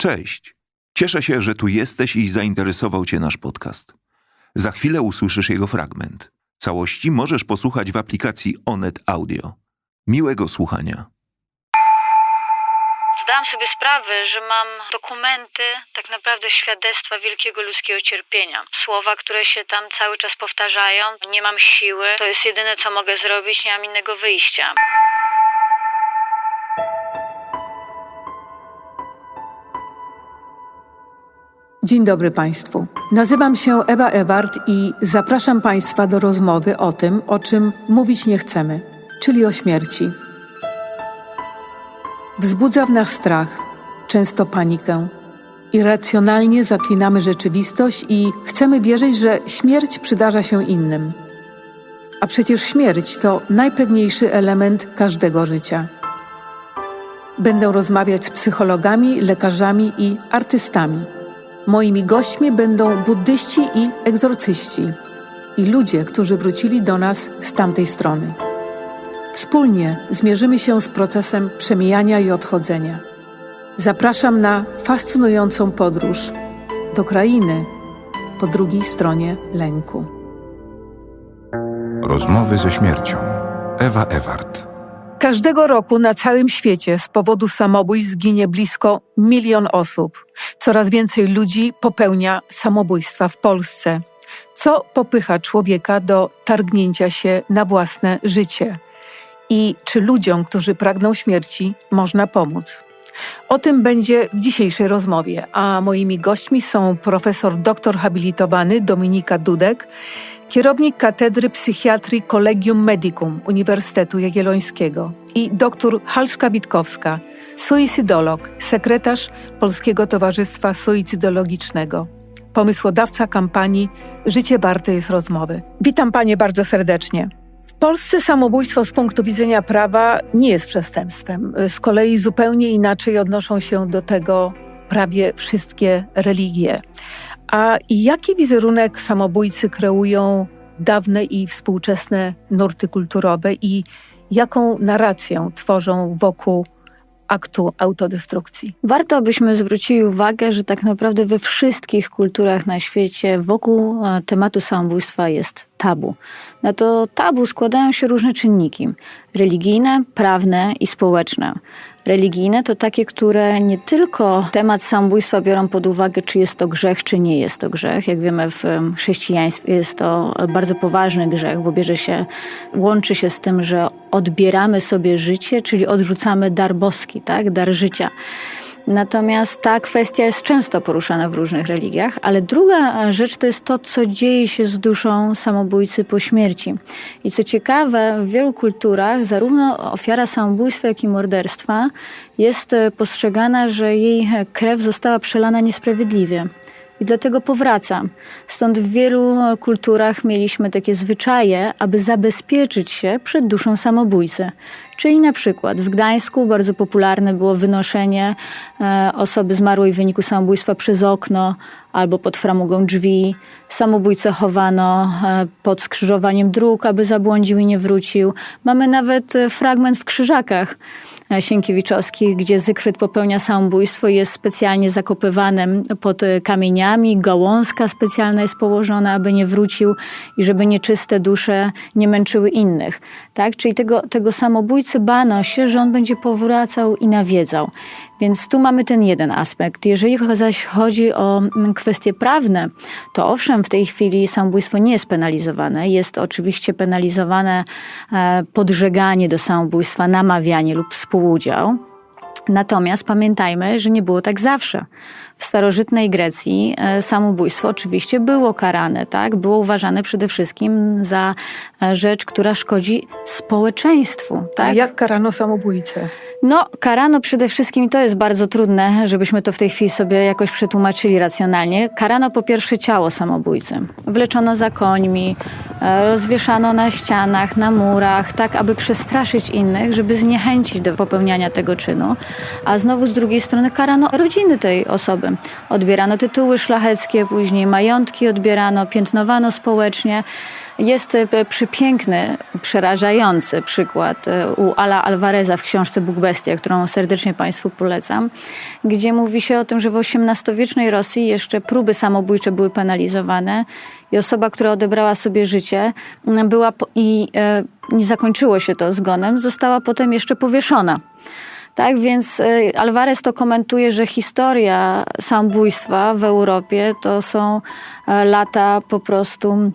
Cześć. Cieszę się, że tu jesteś i zainteresował Cię nasz podcast. Za chwilę usłyszysz jego fragment. Całości możesz posłuchać w aplikacji Onet Audio. Miłego słuchania. Zdałam sobie sprawę, że mam dokumenty, tak naprawdę świadectwa wielkiego ludzkiego cierpienia. Słowa, które się tam cały czas powtarzają. Nie mam siły, to jest jedyne, co mogę zrobić, nie mam innego wyjścia. Dzień dobry Państwu. Nazywam się Ewa Ewart i zapraszam Państwa do rozmowy o tym, o czym mówić nie chcemy, czyli o śmierci. Wzbudza w nas strach, często panikę. Irracjonalnie zaklinamy rzeczywistość i chcemy wierzyć, że śmierć przydarza się innym. A przecież śmierć to najpewniejszy element każdego życia. Będę rozmawiać z psychologami, lekarzami i artystami. Moimi gośćmi będą buddyści i egzorcyści i ludzie, którzy wrócili do nas z tamtej strony. Wspólnie zmierzymy się z procesem przemijania i odchodzenia. Zapraszam na fascynującą podróż do krainy po drugiej stronie lęku. Rozmowy ze śmiercią. Ewa Ewart. Każdego roku na całym świecie z powodu samobójstw ginie blisko milion osób. Coraz więcej ludzi popełnia samobójstwa w Polsce, co popycha człowieka do targnięcia się na własne życie. I czy ludziom, którzy pragną śmierci, można pomóc? O tym będzie w dzisiejszej rozmowie, a moimi gośćmi są profesor doktor habilitowany Dominika Dudek, kierownik Katedry Psychiatrii Collegium Medicum Uniwersytetu Jagiellońskiego i dr Halszka Witkowska, suicydolog, sekretarz Polskiego Towarzystwa Suicydologicznego, pomysłodawca kampanii Życie warte jest rozmowy. Witam Panie bardzo serdecznie. W Polsce samobójstwo z punktu widzenia prawa nie jest przestępstwem. Z kolei zupełnie inaczej odnoszą się do tego prawie wszystkie religie. A jaki wizerunek samobójcy kreują dawne i współczesne nurty kulturowe i jaką narrację tworzą wokół aktu autodestrukcji? Warto, abyśmy zwrócili uwagę, że tak naprawdę we wszystkich kulturach na świecie wokół e, tematu samobójstwa jest tabu. Na to tabu składają się różne czynniki religijne, prawne i społeczne. Religijne to takie, które nie tylko temat samobójstwa biorą pod uwagę, czy jest to grzech, czy nie jest to grzech. Jak wiemy, w chrześcijaństwie jest to bardzo poważny grzech, bo bierze się, łączy się z tym, że odbieramy sobie życie, czyli odrzucamy dar boski, tak? dar życia. Natomiast ta kwestia jest często poruszana w różnych religiach, ale druga rzecz to jest to, co dzieje się z duszą samobójcy po śmierci. I co ciekawe, w wielu kulturach zarówno ofiara samobójstwa, jak i morderstwa jest e, postrzegana, że jej e, krew została przelana niesprawiedliwie. I dlatego powraca. Stąd w wielu e, kulturach mieliśmy takie zwyczaje, aby zabezpieczyć się przed duszą samobójcy. Czyli na przykład w Gdańsku bardzo popularne było wynoszenie e, osoby zmarłej w wyniku samobójstwa przez okno albo pod framugą drzwi. Samobójcę chowano e, pod skrzyżowaniem dróg, aby zabłądził i nie wrócił. Mamy nawet e, fragment w Krzyżakach Sienkiewiczowskich, gdzie Zygfryd popełnia samobójstwo i jest specjalnie zakopywanym pod e, kamieniami. Gałązka specjalna jest położona, aby nie wrócił i żeby nieczyste dusze nie męczyły innych. Tak? Czyli tego, tego samobójcy bano się, że on będzie powracał i nawiedzał. Więc tu mamy ten jeden aspekt. Jeżeli zaś chodzi o mm, kwestie prawne, to owszem, w tej chwili samobójstwo nie jest penalizowane. Jest oczywiście penalizowane e, podżeganie do samobójstwa, namawianie lub Natomiast pamiętajmy, że nie było tak zawsze. W starożytnej Grecji e, samobójstwo oczywiście było karane, tak? Było uważane przede wszystkim za e, rzecz, która szkodzi społeczeństwu, A tak? jak karano samobójcę? No, karano przede wszystkim, to jest bardzo trudne, żebyśmy to w tej chwili sobie jakoś przetłumaczyli racjonalnie. Karano po pierwsze ciało samobójcy. Wleczono za końmi, e, rozwieszano na ścianach, na murach, tak aby przestraszyć innych, żeby zniechęcić do popełniania tego czynu. a znowu z drugiej strony karano rodziny tej osoby. Odbierano tytuły szlacheckie, później majątki odbierano, piętnowano społecznie. Jest e, przepiękny, przerażający przykład e, u Ala Alvareza w książce Bóg Bestia, którą serdecznie Państwu polecam, gdzie mówi się o tym, że w XVIII-wiecznej Rosji jeszcze próby samobójcze były penalizowane i osoba, która odebrała sobie życie była i e, nie zakończyło się to zgonem, została potem jeszcze powieszona. Tak więc y, Alvarez to komentuje, że historia samobójstwa w Europie to są e, lata po prostu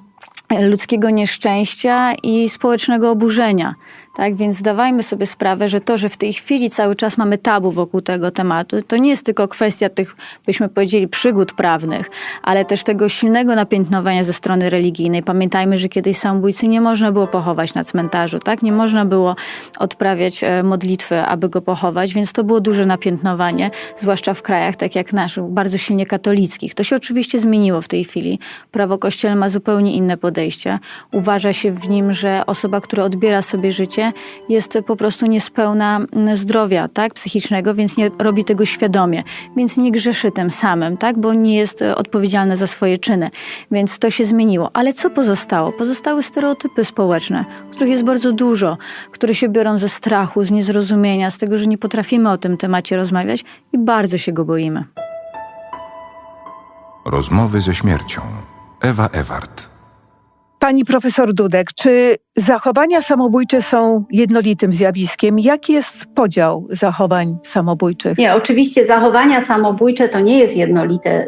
ludzkiego nieszczęścia i społecznego oburzenia. Tak więc zdawajmy sobie sprawę, że to, że w tej chwili cały czas mamy tabu wokół tego tematu, to nie jest tylko kwestia tych, byśmy powiedzieli, przygód prawnych, ale też tego silnego napiętnowania ze strony religijnej. Pamiętajmy, że kiedyś samobójcy nie można było pochować na cmentarzu, tak? Nie można było odprawiać e, modlitwy, aby go pochować, więc to było duże napiętnowanie, zwłaszcza w krajach tak jak nasz, bardzo silnie katolickich. To się oczywiście zmieniło w tej chwili. Prawo kościelne ma zupełnie inne podejście. Uważa się w nim, że osoba, która odbiera sobie życie, jest po prostu niespełna mm, zdrowia tak, psychicznego, więc nie robi tego świadomie, więc nie grzeszy tym samym, tak, bo nie jest e, odpowiedzialna za swoje czyny. Więc to się zmieniło. Ale co pozostało? Pozostały stereotypy społeczne, których jest bardzo dużo, które się biorą ze strachu, z niezrozumienia, z tego, że nie potrafimy o tym temacie rozmawiać i bardzo się go boimy. Rozmowy ze śmiercią. Ewa Ewart. Pani profesor Dudek, czy zachowania samobójcze są jednolitym zjawiskiem? Jaki jest podział zachowań samobójczych? Nie, oczywiście zachowania samobójcze to nie jest jednolite y,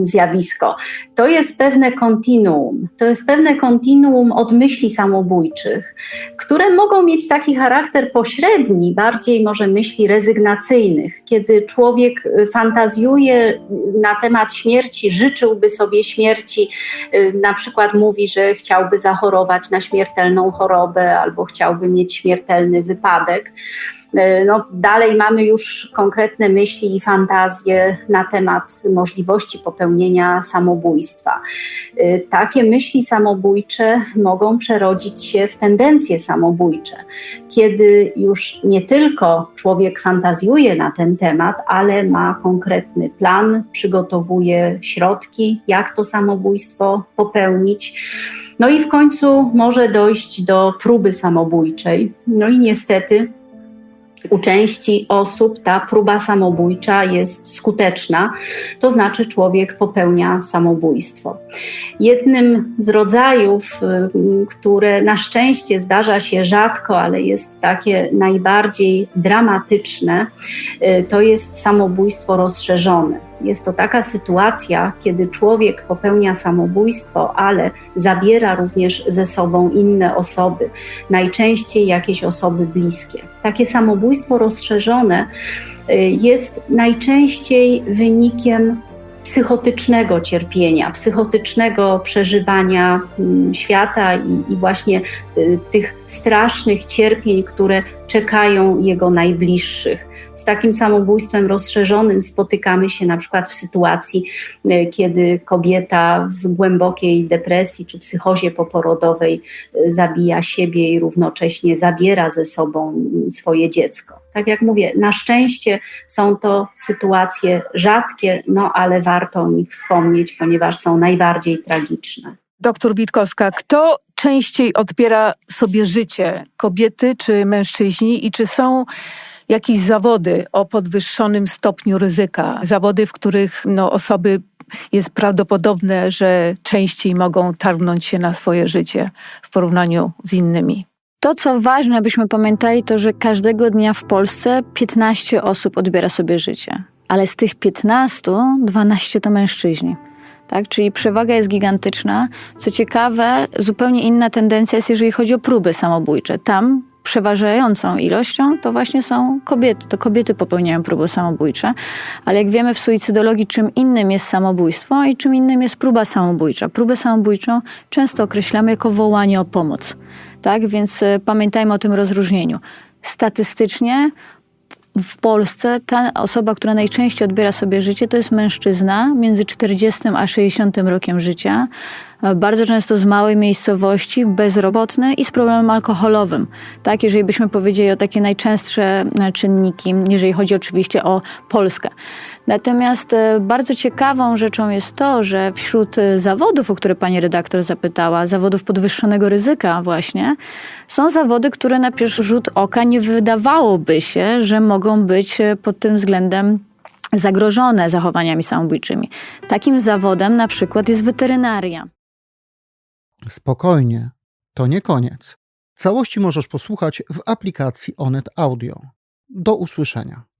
zjawisko. To jest pewne kontinuum. To jest pewne kontinuum od myśli samobójczych, które mogą mieć taki charakter pośredni, bardziej może myśli rezygnacyjnych, kiedy człowiek y, fantazjuje na temat śmierci, życzyłby sobie śmierci, y, na przykład mówi, że chciałby zachorować na śmiertelną chorobę albo chciałby mieć śmiertelny wypadek. No, dalej mamy już konkretne myśli i fantazje na temat możliwości popełnienia samobójstwa. Takie myśli samobójcze mogą przerodzić się w tendencje samobójcze, kiedy już nie tylko człowiek fantazjuje na ten temat, ale ma konkretny plan, przygotowuje środki, jak to samobójstwo popełnić. No i w końcu może dojść do próby samobójczej. No i niestety u części osób ta próba samobójcza jest skuteczna, to znaczy człowiek popełnia samobójstwo. Jednym z rodzajów, y, które na szczęście zdarza się rzadko, ale jest takie najbardziej dramatyczne, y, to jest samobójstwo rozszerzone. Jest to taka sytuacja, kiedy człowiek popełnia samobójstwo, ale zabiera również ze sobą inne osoby, najczęściej jakieś osoby bliskie. Takie samobójstwo rozszerzone y, jest najczęściej wynikiem psychotycznego cierpienia, psychotycznego przeżywania mm, świata i, i właśnie y, tych strasznych cierpień, które czekają jego najbliższych. Z takim samobójstwem rozszerzonym spotykamy się na przykład w sytuacji, y, kiedy kobieta w głębokiej depresji czy psychozie poporodowej y, zabija siebie i równocześnie zabiera ze sobą mm, swoje dziecko. Tak jak mówię, na szczęście są to sytuacje rzadkie, no ale warto o nich wspomnieć, ponieważ są najbardziej tragiczne. Doktor Witkowska, kto częściej odbiera sobie życie? Kobiety czy mężczyźni? I czy są jakieś zawody o podwyższonym stopniu ryzyka? Zawody, w których no, osoby jest prawdopodobne, że częściej mogą targnąć się na swoje życie w porównaniu z innymi. To, co ważne, byśmy pamiętali, to, że każdego dnia w Polsce 15 osób odbiera sobie życie. Ale z tych 15, 12 to mężczyźni. Tak? Czyli przewaga jest gigantyczna. Co ciekawe, zupełnie inna tendencja jest, jeżeli chodzi o próby samobójcze. Tam przeważającą ilością to właśnie są kobiety. To kobiety popełniają próby samobójcze, ale jak wiemy w suicydologii, czym innym jest samobójstwo i czym innym jest próba samobójcza. Próbę samobójczą często określamy jako wołanie o pomoc. Tak? Więc y, pamiętajmy o tym rozróżnieniu. Statystycznie w Polsce ta osoba, która najczęściej odbiera sobie życie, to jest mężczyzna między 40 a 60 rokiem życia. E, Bardzo często z małej miejscowości, bezrobotny i z problemem alkoholowym. Tak, jeżeli byśmy powiedzieli o takie najczęstsze e, czynniki, jeżeli chodzi oczywiście o Polskę. Natomiast e, bardzo ciekawą rzeczą jest to, że wśród e, zawodów, o które pani redaktor zapytała, zawodów podwyższonego ryzyka właśnie, są zawody, które na pierwszy rzut oka nie wydawałoby się, że mogą być e, pod tym względem zagrożone zachowaniami samobójczymi. Takim zawodem na przykład jest weterynaria. Spokojnie, to nie koniec. Całości możesz posłuchać w aplikacji Onet Audio. Do usłyszenia.